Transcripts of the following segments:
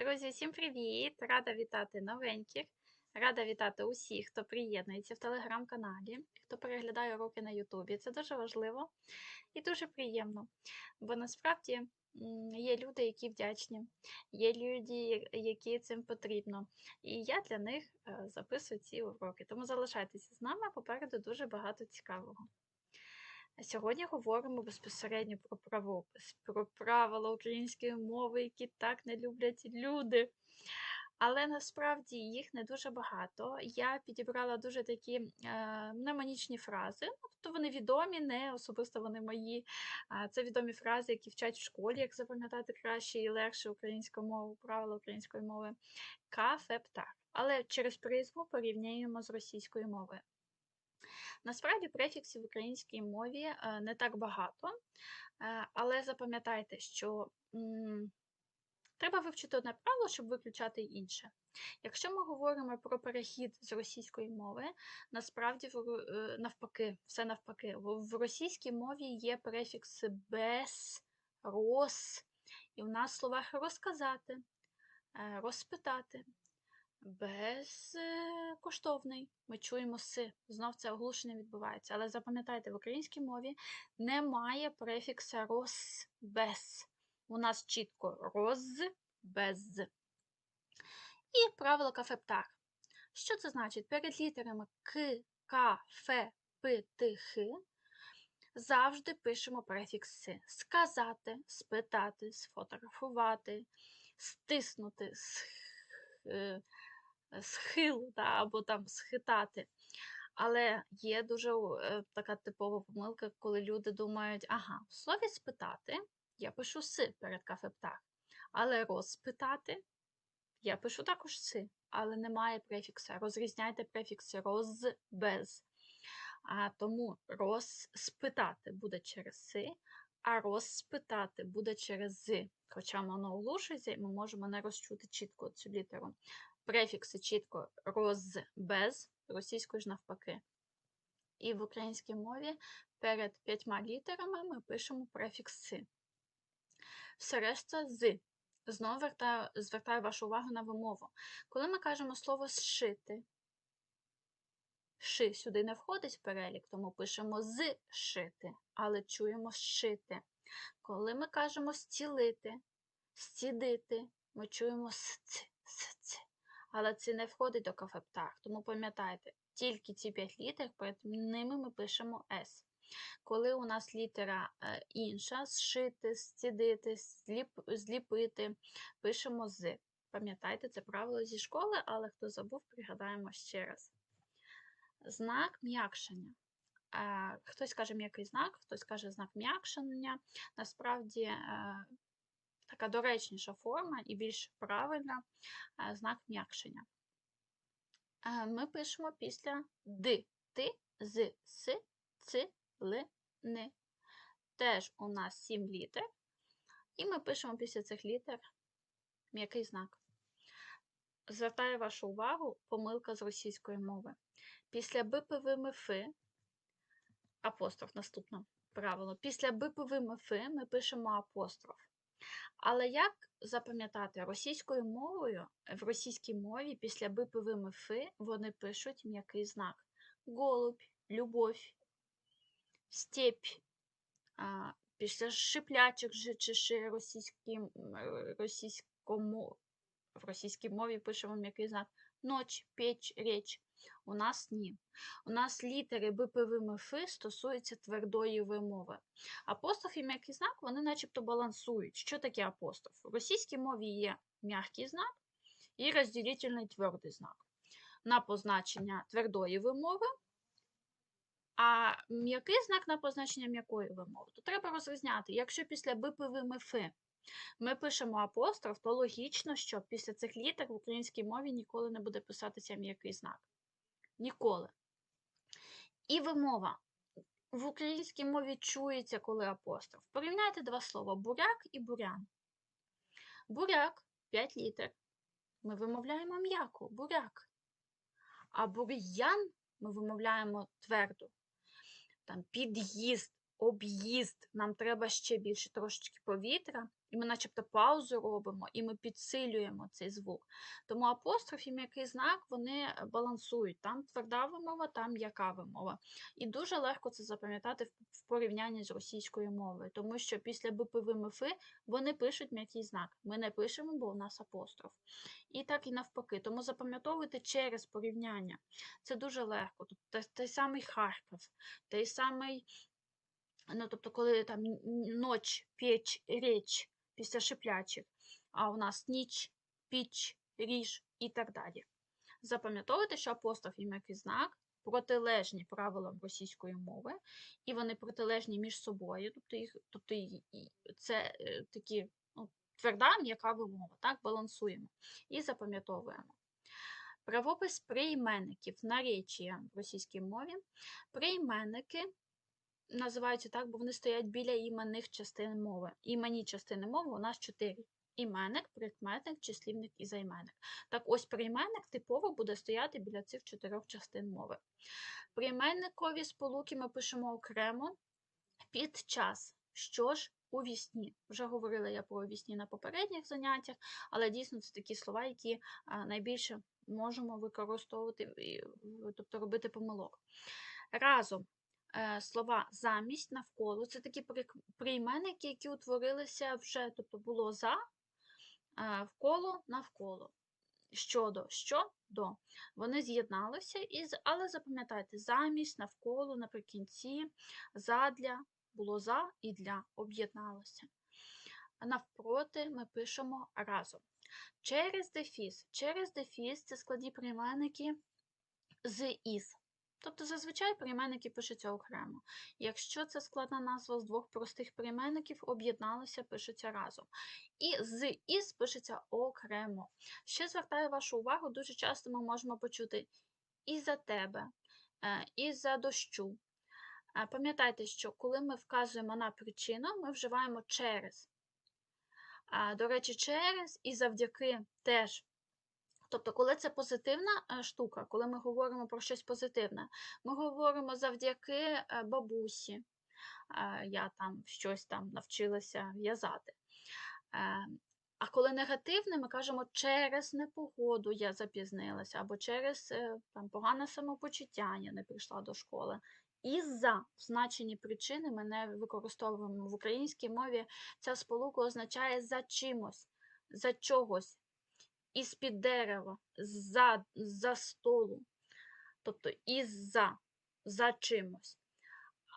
Друзі, всім привіт! Рада вітати новеньких. Рада вітати усіх, хто приєднується в телеграм-каналі, хто переглядає уроки на Ютубі. Це дуже важливо і дуже приємно. Бо насправді є люди, які вдячні, є люди, які цим потрібно. І я для них е, записую ці уроки. Тому залишайтеся з нами, попереду дуже багато цікавого. Сьогодні говоримо безпосередньо про правопис, про правила української мови, які так не люблять люди. Але насправді їх не дуже багато. Я підібрала дуже такі е, мнемонічні фрази. Ну, тобто вони відомі, не особисто вони мої. Це відомі фрази, які вчать в школі, як запам'ятати краще і легше українську мову, правила української мови. Кафе птах. Але через призму порівняємо з російською мовою. Насправді префіксів в українській мові е, не так багато, е, але запам'ятайте, що треба вивчити одне правило, щоб виключати інше. Якщо ми говоримо про перехід з російської мови, насправді е, навпаки, все навпаки. В російській мові є префікси без, роз, і в нас в словах розказати, розпитати. Безкоштовний. Ми чуємо си. Знов це оглушення відбувається. Але запам'ятайте, в українській мові немає префікса роз без. У нас чітко роз без. І правило кафе птах. Що це значить? Перед літерами к, к, фе, п, т, х завжди пишемо префікс си. Сказати, спитати, сфотографувати, стиснути, е, схил да, або там схитати. Але є дуже е, така типова помилка, коли люди думають, ага, в слові спитати я пишу си перед кафе птах, але розпитати я пишу також си, але немає префікса. Розрізняйте префікси роз без. А тому розспитати буде через си, а розпитати буде через з. Хоча воно оглушується, і ми можемо не розчути чітко цю літеру. Префікси чітко роз без, російською ж навпаки. І в українській мові перед п'ятьма літерами ми пишемо префікс си. Все решта з. Знову вертаю, звертаю вашу увагу на вимову. Коли ми кажемо слово зшити, ши сюди не входить в перелік, тому пишемо зшити, але чуємо зшити. Коли ми кажемо зцілити, зцідити, ми чуємо сц, сц, але це не входить до кафе птах. Тому пам'ятайте, тільки ці п'ять літер, перед ними ми пишемо С. Коли у нас літера е, інша, зшити, зцідити, зліп, зліпити, пишемо з. Пам'ятайте, це правило зі школи, але хто забув, пригадаємо ще раз. Знак м'якшення. Е, Хтось каже м'який знак, хтось каже знак м'якшення. Насправді е, така доречніша форма і більш правильна е, знак м'якшення. Е, Ми пишемо після д, ти, з, с, ц, л, н. Теж у нас сім літер. І ми пишемо після цих літер м'який знак. Звертаю вашу увагу, помилка з російської мови. Після БПВ апостроф наступне правило. Після БПВ ми пишемо апостроф. Але як запам'ятати російською мовою, в російській мові після БПВ вони пишуть м'який знак. Голубь, любов, степь. Після шиплячих чи ши російській, е, російському, в російській мові пишемо м'який знак. Ноч, печ, реч. У нас ні. У нас літери БПВ МФ стосуються твердої вимови. Апостроф і м'який знак, вони начебто балансують. Що таке апостроф? В російській мові є м'який знак і розділительний твердий знак. На позначення твердої вимови, а м'який знак на позначення м'якої вимови. То треба розрізняти. Якщо після БПВ МФ ми пишемо апостроф, то логічно, що після цих літер в українській мові ніколи не буде писатися м'який знак. Ніколи. І вимова. В українській мові чується, коли апостроф. Порівняйте два слова буряк і бурян. Буряк 5 літер. Ми вимовляємо м'яко буряк. А бур'ян ми вимовляємо твердо. Там під'їзд, об'їзд. Нам треба ще більше трошечки повітря, І ми начебто паузу робимо, і ми підсилюємо цей звук. Тому апостроф і м'який знак вони е, балансують. Там тверда вимова, там м'яка вимова. І дуже легко це запам'ятати в- порівнянні з російською мовою, тому що після БПВ МФ вони пишуть м'який знак. Ми не пишемо, бо у нас апостроф. І так і навпаки. Тому запам'ятовуйте через порівняння. Це дуже легко. Тобто той, самий Харків, той самий, ну тобто, коли там ноч, піч, річ після шиплячих, а у нас ніч, піч, ріж і так далі. Запам'ятовуйте, що апостроф і м'який знак протилежні правилам російської мови, і вони протилежні між собою. Тобто, їх, тобто це е, такі ну, тверда м'яка вимова, так, балансуємо і запам'ятовуємо. Правопис прийменників наречія в російській мові. Прийменники називаються так, бо вони стоять біля іменних частин мови. Іменні частини мови у нас чотири. Іменник, прикметник, числівник і займенник. Так ось прийменник типово буде стояти біля цих чотирьох частин мови. Прийменникові сполуки ми пишемо окремо під час. Що ж у вісні? Вже говорила я про вісні на попередніх заняттях, але дійсно це такі слова, які найбільше можемо використовувати, тобто робити помилок. Разом е, слова замість, навколо це такі прийменники, які утворилися вже, тобто було за, е, вколо, навколо. Щодо, що до. Вони з'єдналися, але запам'ятайте, замість, навколо, наприкінці, задля, було за і для, об'єдналося. Навпроти ми пишемо разом. Через дефіс. Через дефіс це складні прийменники з із. Тобто зазвичай прийменники пишуться окремо. Якщо це складна назва з двох простих прийменників, об'єдналися, пишуться разом. І з із пишеться окремо. Ще звертаю вашу увагу, дуже часто ми можемо почути і за тебе, е, і за дощу. Е, Пам'ятайте, що коли ми вказуємо на причину, ми вживаємо через. До речі, через і завдяки теж. Тобто, коли це позитивна е, штука, коли ми говоримо про щось позитивне, ми говоримо завдяки е, бабусі. Е, Я там щось там навчилася в'язати. А коли негативне, ми кажемо через непогоду я запізнилася, або через там, погане самопочуття я не прийшла до школи. Із-за в значенні причини ми не використовуємо в українській мові. Ця сполука означає за чимось, за чогось, із-під дерева, за, за столу, тобто із-за, за чимось.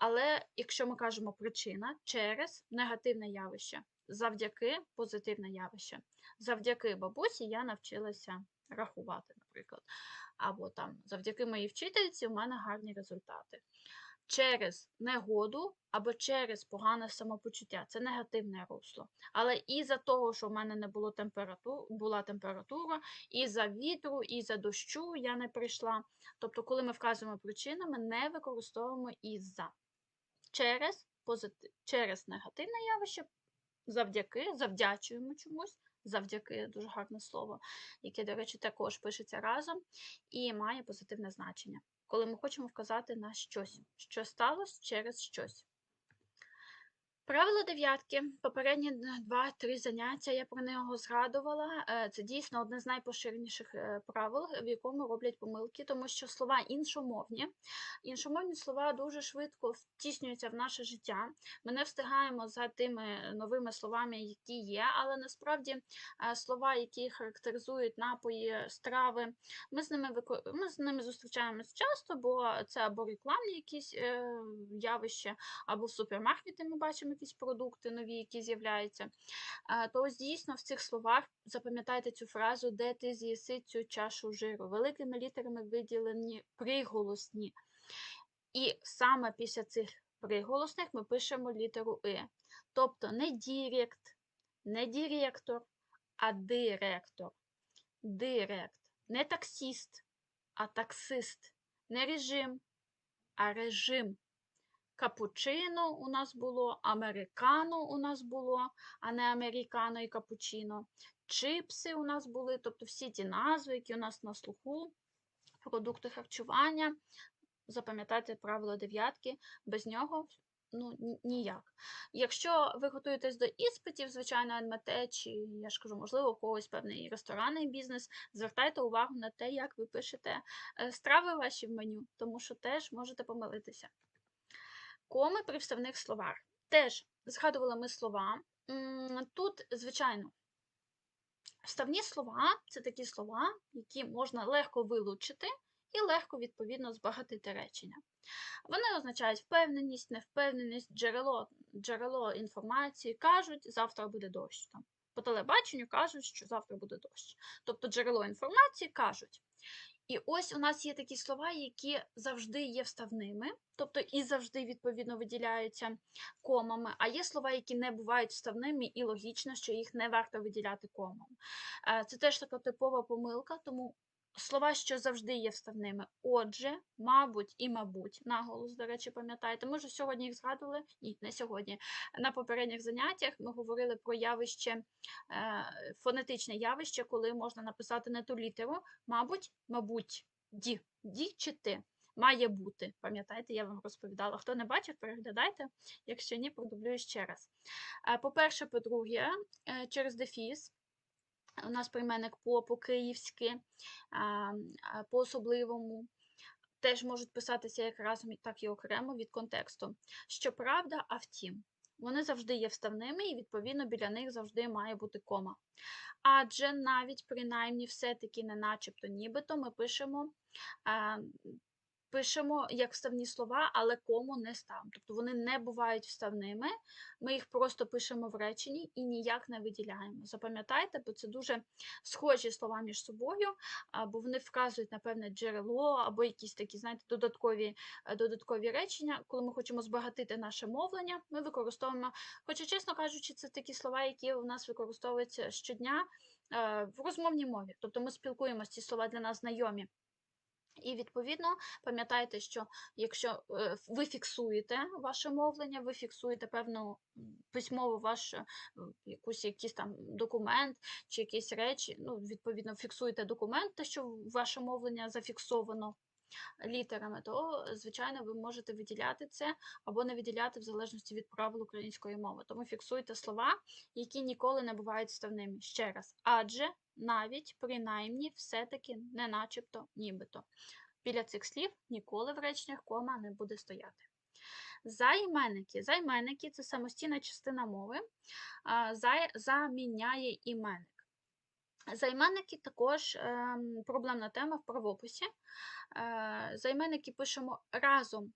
Але якщо ми кажемо причина через негативне явище, завдяки позитивне явище. Завдяки бабусі я навчилася рахувати, наприклад. Або там завдяки моїй вчительці у мене гарні результати. Через негоду або через погане самопочуття це негативне русло. Але і за того, що в мене не було температур, була температура, і за вітру, і за дощу я не прийшла. Тобто, коли ми вказуємо причину, ми не використовуємо із-за. Через, позитив, через негативне явище, завдяки, завдячуємо чомусь. Завдяки дуже гарне слово, яке, до речі, також пишеться разом і має позитивне значення, коли ми хочемо вказати на щось, що сталося через щось. Правило дев'ятки, попередні два-три заняття я про нього згадувала. Е, Це дійсно одне з найпоширеніших е, правил, в якому роблять помилки, тому що слова іншомовні. Іншомовні слова дуже швидко втіснюються в наше життя. Ми не встигаємо за тими новими словами, які є, але насправді е, слова, які характеризують напої, страви, ми з ними ми з ними зустрічаємось часто, бо це або рекламні якісь явища, або в супермаркеті ми бачимо якісь продукти нові, які з'являються. Е, То ось дійсно в цих словах запам'ятайте цю фразу, де ти з'їси цю чашу жиру. Великими літерами виділені приголосні. І саме після цих приголосних ми пишемо літеру И. Тобто не дірект, не директор, а директор. Директ. Не таксіст, а таксист. Не режим, а режим. Капучино у нас було, американо у нас було, а не американо і капучино. Чипси у нас були, тобто всі ті назви, які у нас на слуху, продукти харчування. Запам'ятайте правило дев'ятки, без нього ну, ніяк. Якщо ви готуєтесь до іспитів, звичайно, НМТ, чи я ж кажу, можливо, у когось певний ресторанний бізнес, звертайте увагу на те, як ви пишете е, страви ваші в меню, тому що теж можете помилитися. При вставних словах. Теж згадували ми слова. Тут, звичайно, вставні слова це такі слова, які можна легко вилучити і легко, відповідно, збагатити речення. Вони означають впевненість, невпевненість, джерело, джерело інформації, кажуть, завтра буде дощ. По телебаченню кажуть, що завтра буде дощ. Тобто джерело інформації кажуть. І ось у нас є такі слова, які завжди є вставними, тобто і завжди відповідно виділяються комами. А є слова, які не бувають вставними, і логічно, що їх не варто виділяти комами. Е, Це теж така типова помилка, тому слова, що завжди є вставними. Отже, мабуть і мабуть, наголос, до речі, пам'ятаєте. Ми вже сьогодні їх згадували, ні, не сьогодні. На попередніх заняттях ми говорили про явище, е, фонетичне явище, коли можна написати не ту літеру, мабуть, мабуть, ді, ді чи ти. Має бути, пам'ятаєте, я вам розповідала. Хто не бачив, переглядайте. Якщо ні, продублюю ще раз. Е, По-перше, по-друге, е, через дефіс. У нас прийменник по по-київськи, по-особливому. Теж можуть писатися як разом, так і окремо від контексту. Щоправда, а втім. Вони завжди є вставними, і, відповідно, біля них завжди має бути кома. Адже навіть принаймні все-таки не начебто нібито ми пишемо, пишемо як вставні слова, але кому не ставимо. Тобто вони не бувають вставними, ми їх просто пишемо в реченні і ніяк не виділяємо. Запам'ятайте, бо це дуже схожі слова між собою, або вони вказують на певне джерело, або якісь такі, знаєте, додаткові, е, додаткові речення. Коли ми хочемо збагатити наше мовлення, ми використовуємо, хоча, чесно кажучи, це такі слова, які у нас використовуються щодня е, в розмовній мові. Тобто ми спілкуємося, ці слова для нас знайомі. І відповідно пам'ятайте, що якщо е, ви фіксуєте ваше мовлення, ви фіксуєте певну письмову ваш е, якусь якийсь там документ чи якісь речі, ну, відповідно, фіксуєте документ, те, що ваше мовлення зафіксовано літерами, то, звичайно, ви можете виділяти це або не виділяти в залежності від правил української мови. Тому фіксуйте слова, які ніколи не бувають вставними. Ще раз, адже навіть принаймні все-таки не начебто нібито. Біля цих слів ніколи в реченнях кома не буде стояти. Займенники. Займенники це самостійна частина мови, заміняє іменник. Займенники також ем, проблемна тема в правописі. Е, Займенники пишемо разом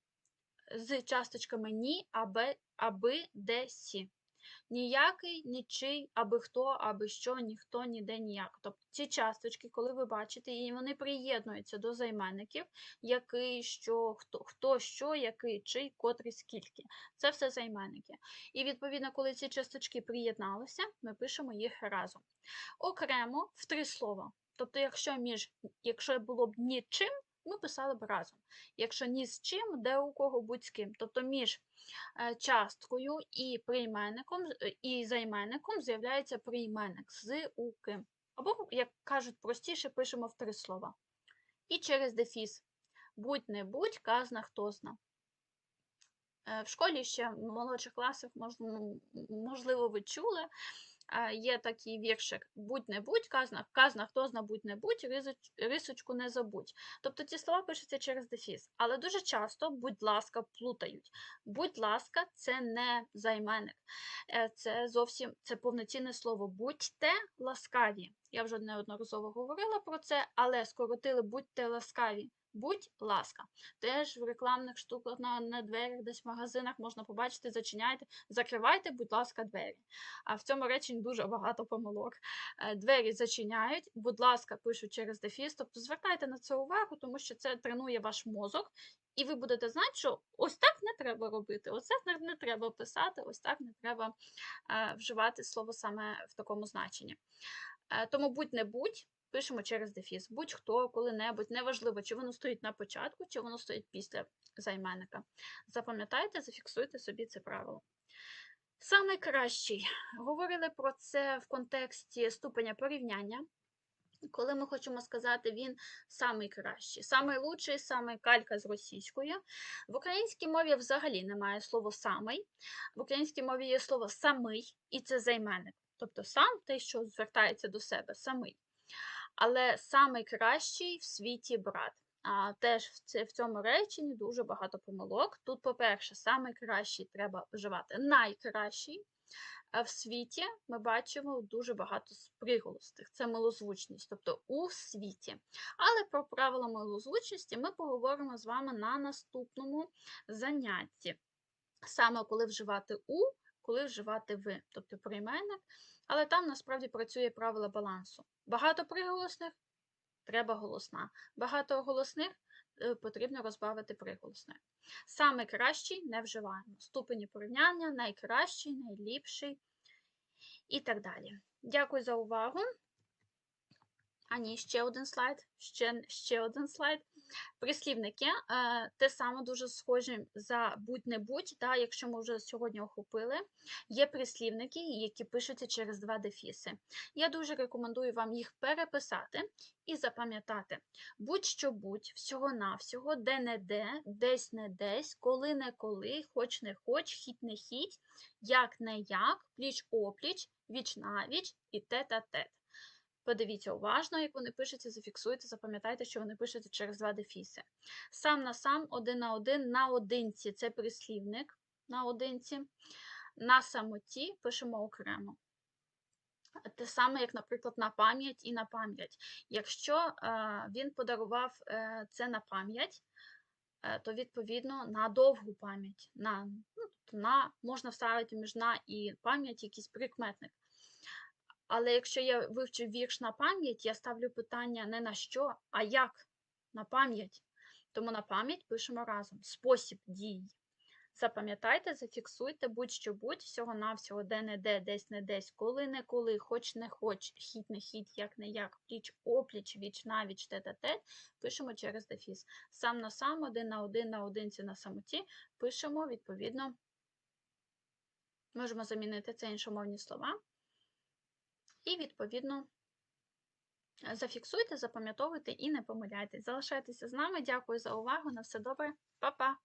з часточками ні, аби, аби, де, сі. Ніякий, нічий, аби хто, аби що, ніхто, ніде, ніяк. Тобто ці часточки, коли ви бачите, і вони приєднуються до займенників, який, що, хто, хто, що, який, чий, котрий, скільки. Це все займенники. І відповідно, коли ці часточки приєдналися, ми пишемо їх разом. Окремо в три слова. Тобто, якщо між, якщо було б нічим, ми писали б разом. Якщо ні з чим, де у кого будь з ким. Тобто між е, часткою і прийменником, е, і займенником з'являється прийменник з у ким. Або, як кажуть простіше, пишемо в три слова. І через дефіс. Будь-не будь, казна хто зна. Е, В школі ще в молодших класах, можливо, ви чули, є такий віршик будь-не будь, казна, казна хто зна будь-не будь, рисочку не забудь. Тобто ці слова пишуться через дефіс. Але дуже часто, будь ласка, плутають. Будь ласка, це не займенник. Е, Це зовсім це повноцінне слово. Будьте ласкаві. Я вже неодноразово говорила про це, але скоротили будьте ласкаві. Будь ласка. Теж в рекламних штуках на, на дверях, десь в магазинах можна побачити, зачиняйте, закривайте, будь ласка, двері. А в цьому реченні дуже багато помилок. Е, Двері зачиняють, будь ласка, пишуть через дефіс. Тобто звертайте на це увагу, тому що це тренує ваш мозок, і ви будете знати, що ось так не треба робити, ось так не, треба писати, ось так не треба е, вживати слово саме в такому значенні. Е, тому будь-не будь. Пишемо через дефіс. Будь-хто, коли-небудь, неважливо, чи воно стоїть на початку, чи воно стоїть після займенника. Запам'ятайте, зафіксуйте собі це правило. Саме кращий. Говорили про це в контексті ступеня порівняння. Коли ми хочемо сказати він самий кращий, самий лучший, самий калька з російської. В українській мові взагалі немає слова самий. В українській мові є слово самий, і це займенник. Тобто сам те, що звертається до себе, самий. Але самий кращий в світі брат. А теж в цьому реченні дуже багато помилок. Тут, по-перше, самий кращий треба вживати найкращий. А в світі ми бачимо дуже багато приголосних. Це милозвучність, тобто у світі. Але про правила милозвучності ми поговоримо з вами на наступному занятті. Саме коли вживати у, коли вживати ви, тобто прийменник. Але там насправді працює правило балансу. Багато приголосних треба голосна. Багато голосних е, потрібно розбавити приголосною. Саме кращий не вживаємо. Ступені порівняння, найкращий, найліпший і так далі. Дякую за увагу. А ні, ще один слайд. Ще, ще один слайд. Прислівники е, те саме дуже схожі за будь-не-будь, да, якщо ми вже сьогодні охопили. Є прислівники, які пишуться через два дефіси. Я дуже рекомендую вам їх переписати і запам'ятати. Будь-що будь, всього-навсього, де-не-де, десь не десь, коли не коли, хоч не хоч, хіть не хіть, як не як, пліч-опліч, віч-навіч і тет-а-тет. Подивіться уважно, як вони пишуться, зафіксуйте, запам'ятайте, що вони пишуться через два дефіси. Сам на сам, один на один, наодинці це прислівник наодинці. На самоті пишемо окремо. Те саме, як, наприклад, на пам'ять і на пам'ять. Якщо е, він подарував е, це на пам'ять, е, то відповідно на довгу пам'ять. На, ну, тобто на, можна вставити між на і пам'ять якийсь прикметник. Але якщо я вивчив вірш на пам'ять, я ставлю питання не на що, а як на пам'ять. Тому на пам'ять пишемо разом. Спосіб дій. Запам'ятайте, зафіксуйте, будь-що будь, всього-навсього, де-не-де, десь не десь, коли не коли, хоч не хоч, хід не хід, як не як, пліч опліч, віч навіч, те-те-те, пишемо через дефіс. Сам на сам, один на один, на одинці на самоті, пишемо, відповідно, можемо замінити це іншомовні слова. І, відповідно, зафіксуйте, запам'ятовуйте і не помиляйтесь. Залишайтеся з нами. Дякую за увагу. На все добре. Па-па!